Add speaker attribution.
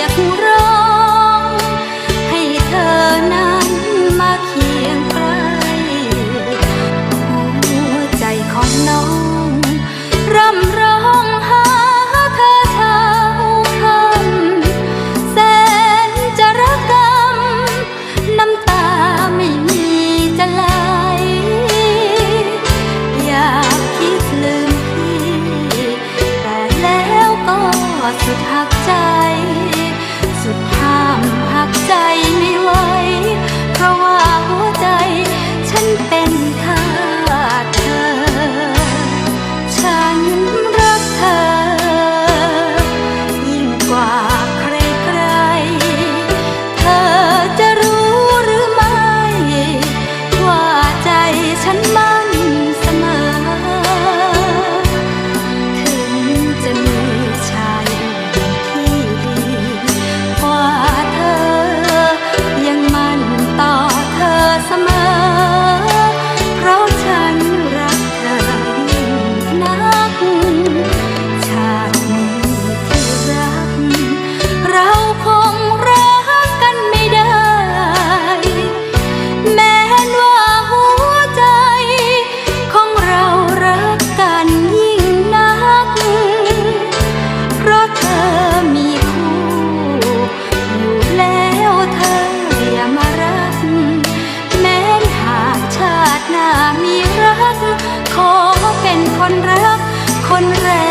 Speaker 1: ยกร้อง ให้เธอนั้นมาเคียงใกล้หัวใจของน้องร่ำร้องหาเธอเช้าคำแสนจะรักกำน้ำตาไม่มีจะไหลอยากคิดลืมพี่ แต่แล้วก็สุดหักใจ คนแรก